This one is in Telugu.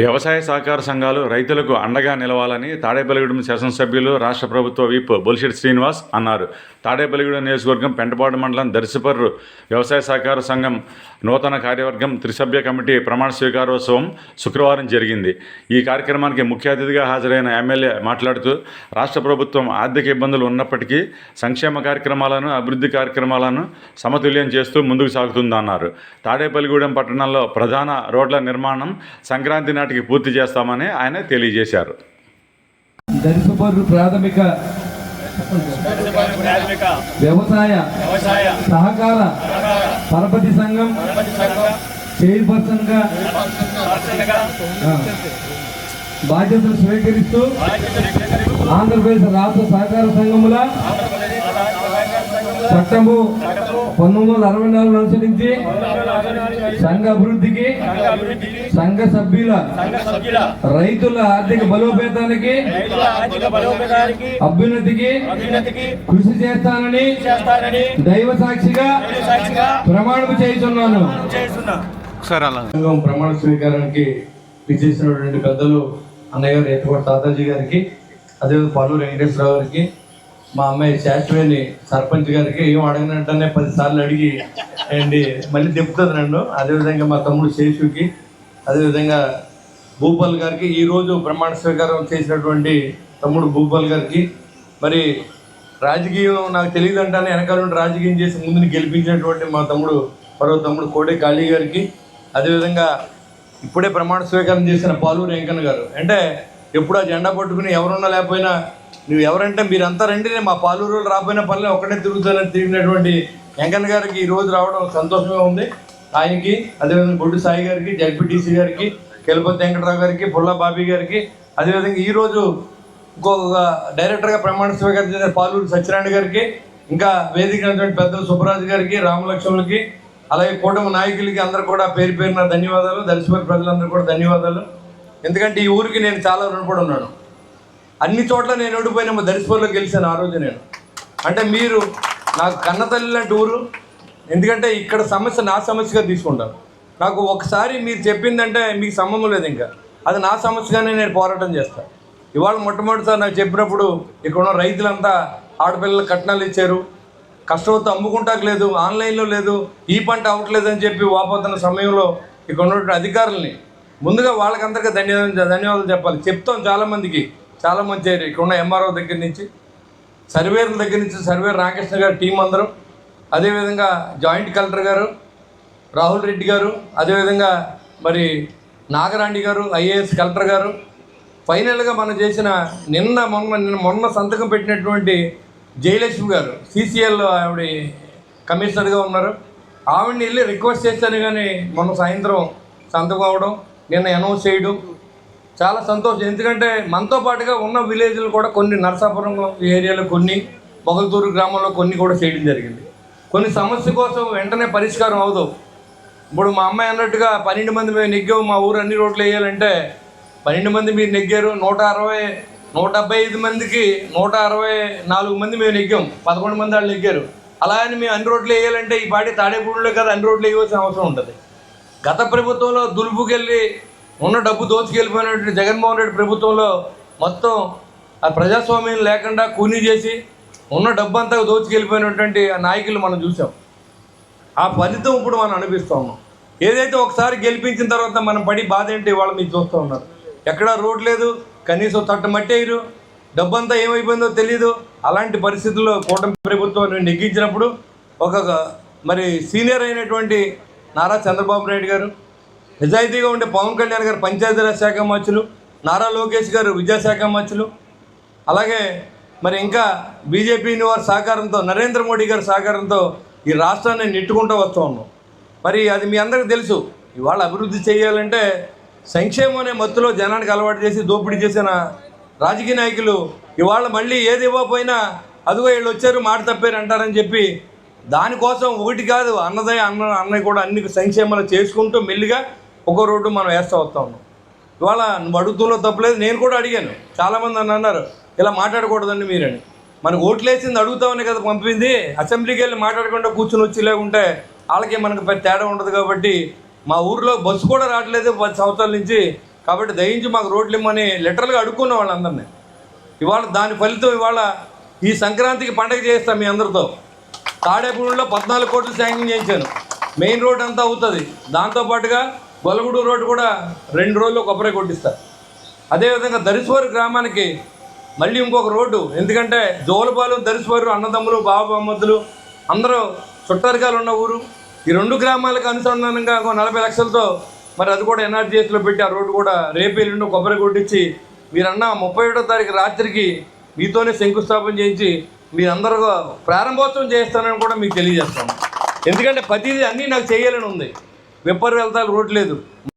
వ్యవసాయ సహకార సంఘాలు రైతులకు అండగా నిలవాలని తాడేపల్లిగూడెం శాసనసభ్యులు రాష్ట్ర ప్రభుత్వ విప్ బొలిషెట్ శ్రీనివాస్ అన్నారు. తాడేపల్లిగూడెం నియోజకవర్గం పెంటపాడు మండలం దర్శపర్రు వ్యవసాయ సహకార సంఘం నూతన కార్యవర్గం త్రిసభ్య కమిటీ ప్రమాణ స్వీకారోత్సవం శుక్రవారం జరిగింది. ఈ కార్యక్రమానికి ముఖ్య అతిథిగా హాజరైన ఎమ్మెల్యే మాట్లాడుతూ రాష్ట్ర ప్రభుత్వం ఆర్థిక ఇబ్బందులు ఉన్నప్పటికీ సంక్షేమ కార్యక్రమాలను అభివృద్ధి కార్యక్రమాలను సమతుల్యం చేస్తూ ముందుకు సాగుతుందన్నారు. తాడేపల్లిగూడెం పట్టణంలో ప్రధాన రోడ్ల నిర్మాణం సంక్రాంతి నాటికి పూర్తి చేస్తామని ఆయన తెలియజేశారు. దర్శపర్రు ప్రాథమిక వ్యవసాయ సహకార పరపతి సంఘం చైర్పర్సన్గా బాధ్యతలు స్వీకరిస్తూ ఆంధ్రప్రదేశ్ రాష్ట్ర సహకార సంఘముల ఆంధ్రప్రదేశ్ రాష్ట్ర సహకార సంఘంలో చట్టము పంతొమ్మిది వందల అరవై నాలుగు అనుసరించి సంఘ అభివృద్ధికి సంఘ అభివృద్ధికి సంఘ సభ్యుల రైతుల ఆర్థిక బలోపేతానికి రైతుల ఆర్థిక బలోపేతానికి అభ్యున్నతికి కృషి చేస్తానని దైవ సాక్షిగా ప్రమాణం చేస్తున్నాను ప్రమాణ స్వీకారానికి విచ్చేసినటువంటి పెద్దలు అన్నయ్య గారు ఎత్తుకోట తాతాజీ గారికి అదేవిధంగా పల్లు వెంకటేశ్వరరావు గారికి మా అమ్మాయి శాశ్వేని సర్పంచ్ గారికి ఏం అడగనంటనే పది సార్లు అడిగి అండి మళ్ళీ తిప్పుతుంది నన్ను. అదేవిధంగా మా తమ్ముడు శేషుకి అదేవిధంగా భూపాల్ గారికి ఈరోజు ప్రమాణ స్వీకారం చేసినటువంటి తమ్ముడు భూపాల్ గారికి. మరి రాజకీయం నాకు తెలియదు అంటానే వెనకాల నుండి రాజకీయం చేసి ముందుని గెలిపించినటువంటి మా తమ్ముడు మరో తమ్ముడు కోడే కాళీ గారికి. అదేవిధంగా ఇప్పుడే ప్రమాణ స్వీకారం చేసిన పాలూరు వెంకన్న గారు. అంటే ఎప్పుడు ఆ జెండా పట్టుకుని ఎవరున్నా లేకపోయినా నువ్వు ఎవరంటే మీరంతా రండి నేను మా పాలూరు వాళ్ళు పనులు ఒక్కడే తిరుగుతానని తిరిగినటువంటి వెంకన్న గారికి ఈ రోజు రావడం సంతోషంగా ఉంది. ఆయనకి అదేవిధంగా బొడ్డు సాయి గారికి జడ్పీటీసీ గారికి కెలపతి వెంకటరావు గారికి పుల్లా బాబీ గారికి అదేవిధంగా ఈరోజు ఇంకొక డైరెక్టర్గా ప్రమాణ స్వీకారం చేసిన పాలూరు సత్యనారాయణ గారికి ఇంకా వేదిక పెద్దలు సుబ్బరాజు గారికి రామలక్ష్మణులకి అలాగే కూటమి నాయకులకి అందరూ కూడా పేరు పేరున ధన్యవాదాలు. దర్శపరి ప్రజలందరూ కూడా ధన్యవాదాలు. ఎందుకంటే ఈ ఊరికి నేను చాలా రుణపడి ఉన్నాను. అన్ని చోట్ల నేను ఓడిపోయిన మా గెలిచాను ఆ రోజు నేను. అంటే మీరు నాకు కన్నతల్లి లాంటి ఊరు ఎందుకంటే ఇక్కడ సమస్య నా సమస్యగా తీసుకుంటాను నాకు ఒకసారి మీరు చెప్పిందంటే మీకు సంబంధం లేదు ఇంకా. అది నా సమస్యగానే నేను పోరాటం చేస్తాను ఇవాళ మొట్టమొదటిసారి నాకు చెప్పినప్పుడు ఇక్కడ ఉన్న రైతులంతా ఆడపిల్లలు కట్నాలు ఇచ్చారు. కష్టంతో అమ్ముకుంటాకు లేదు ఆన్లైన్లో లేదు ఈ పంట అవ్వట్లేదు అని చెప్పి వాపోతున్న సమయంలో ఇక్కడ ఉన్నటువంటి అధికారుల్ని ముందుగా వాళ్ళకందరికీ ధన్యవాదాలు ధన్యవాదాలు చెప్పాలి. చెప్తాం చాలామందికి. చాలామంది చేరి ఇక్కడ ఉన్న ఎంఆర్ఓ దగ్గర నుంచి సర్వేర్ల దగ్గర నుంచి సర్వేర్ రామకృష్ణ గారు టీం అందరం అదేవిధంగా జాయింట్ కలెక్టర్ గారు రాహుల్ రెడ్డి గారు అదేవిధంగా మరి నాగరాణి గారు ఐఏఎస్ కలెక్టర్ గారు ఫైనల్గా మనం చేసిన నిన్న మొన్న నిన్న మొన్న సంతకం పెట్టినటువంటి జయలక్ష్మి గారు సీసీఎల్ ఆవిడ కమిషనర్గా ఉన్నారు. ఆవిడని వెళ్ళి రిక్వెస్ట్ చేస్తాను కానీ మొన్న సాయంత్రం సంతకం అవడం నిన్న అనౌన్స్ చేయడం చాలా సంతోషం. ఎందుకంటే మనతో పాటుగా ఉన్న విలేజ్లు కూడా కొన్ని నరసాపురం ఏరియాలో కొన్ని మొగల్తూరు గ్రామంలో కొన్ని కూడా చేయడం జరిగింది. కొన్ని సమస్య కోసం వెంటనే పరిష్కారం అవదు. ఇప్పుడు మా అమ్మాయి అన్నట్టుగా పన్నెండు మంది మేము నెగ్గాము మా ఊరు అన్ని రోడ్లు వేయాలంటే పన్నెండు మంది మీరు నెగ్గారు నూట అరవై నూట డెబ్బై ఐదు మందికి నూట అరవై నాలుగు మంది మేము నెగ్గాం పదకొండు మంది వాళ్ళు నెగ్గారు. అలా అని మేము అన్ని రోడ్లు వేయాలంటే ఈ పాటి తాడేపూడిలో కదా అన్ని రోడ్లు వేయవలసిన అవసరం ఉంటుంది. గత ప్రభుత్వంలో దులుపుకెళ్ళి ఉన్న డబ్బు దోచుకెళ్ళిపోయినటువంటి జగన్మోహన్ రెడ్డి ప్రభుత్వంలో మొత్తం ఆ ప్రజాస్వామ్యం లేకుండా కూనీ చేసి ఉన్న డబ్బు అంతా దోచుకెళ్ళిపోయినటువంటి ఆ నాయకులు మనం చూసాం. ఆ ఫలితం ఇప్పుడు మనం అనిపిస్తూ ఉన్నాం. ఏదైతే ఒకసారి గెలిపించిన తర్వాత మనం పడి బాధ ఏంటి వాళ్ళు మీరు చూస్తూ ఉన్నారు. ఎక్కడా రోడ్ లేదు కనీసం తట్ట మట్టేయరు డబ్బంతా ఏమైపోయిందో తెలియదు అలాంటి పరిస్థితుల్లో కూటమి ప్రభుత్వం నెగ్గించినప్పుడు ఒక మరి సీనియర్ అయినటువంటి నారా చంద్రబాబు నాయుడు గారు నిజాయితీగా ఉండే పవన్ కళ్యాణ్ గారు పంచాయతీరాజ్ శాఖ మంత్రులు నారా లోకేష్ గారు విద్యాశాఖ మంత్రులు అలాగే మరి ఇంకా బీజేపీని వారి సహకారంతో నరేంద్ర మోడీ గారి సహకారంతో ఈ రాష్ట్రాన్ని నెట్టుకుంటూ వస్తూ ఉన్నాం. మరి అది మీ అందరికీ తెలుసు ఇవాళ అభివృద్ధి చేయాలంటే సంక్షేమం అనే మత్తులో జనానికి అలవాటు చేసి దోపిడీ చేసిన రాజకీయ నాయకులు ఇవాళ మళ్ళీ ఏది ఇవ్వకపోయినా అదిగో వీళ్ళు వచ్చారు మాట తప్పారు అంటారని చెప్పి దానికోసం ఒకటి కాదు అన్నదయ అన్న అన్నయ్య కూడా అన్ని సంక్షేమాలు చేసుకుంటూ మెల్లిగా ఒక రోడ్డు మనం వేస్తూ వస్తూ ఉన్నాం. ఇవాళ నువ్వు అడుగుతులో తప్పలేదు నేను కూడా అడిగాను. చాలామంది అని అన్నారు ఇలా మాట్లాడకూడదండి మీరని. మనకు ఓట్లేసింది అడుగుతామని కదా పంపింది. అసెంబ్లీకి వెళ్ళి మాట్లాడకుండా కూర్చుని వచ్చి లేకుంటే వాళ్ళకి మనకు పెద్ద తేడా ఉండదు కాబట్టి మా ఊర్లో బస్సు కూడా రావట్లేదు పది సంవత్సరాల నుంచి. కాబట్టి దయించి మాకు రోడ్లు ఇమ్మని లెటర్లుగా అడుక్కున్న వాళ్ళందరినీ. ఇవాళ దాని ఫలితం ఇవాళ ఈ సంక్రాంతికి పండగ చేస్తాం మీ అందరితో. తాడేపూడిలో పద్నాలుగు కోట్లు శాంక్షన్ చేయించాను మెయిన్ రోడ్ అంతా అవుతుంది. దాంతోపాటుగా గొలగూడు రోడ్డు కూడా రెండు రోజుల్లో కొబ్బరి కొట్టిస్తారు అదేవిధంగా దరిశ్వరు గ్రామానికి మళ్ళీ ఇంకొక రోడ్డు. ఎందుకంటే జోలపాలెం దరిశ్వరు అన్నదమ్ములు బాబామ్మద్దులు అందరూ చుట్టరికాలు ఉన్న ఊరు. ఈ రెండు గ్రామాలకు అనుసంధానంగా ఒక నలభై లక్షలతో మరి అది కూడా ఎన్ఆర్జీఎస్లో పెట్టి ఆ రోడ్డు కూడా రేపు రెండు కొబ్బరి కొట్టించి మీరన్న ముప్పై ఏడో తారీఖు రాత్రికి మీతోనే శంకుస్థాపన చేయించి మీరందరూ ప్రారంభోత్సవం చేస్తానని కూడా మీకు తెలియజేస్తాను. ఎందుకంటే ప్రతిదీ అన్నీ నాకు చేయాలని ఉంది విప్పర్ వెళ్తాలు లేదు.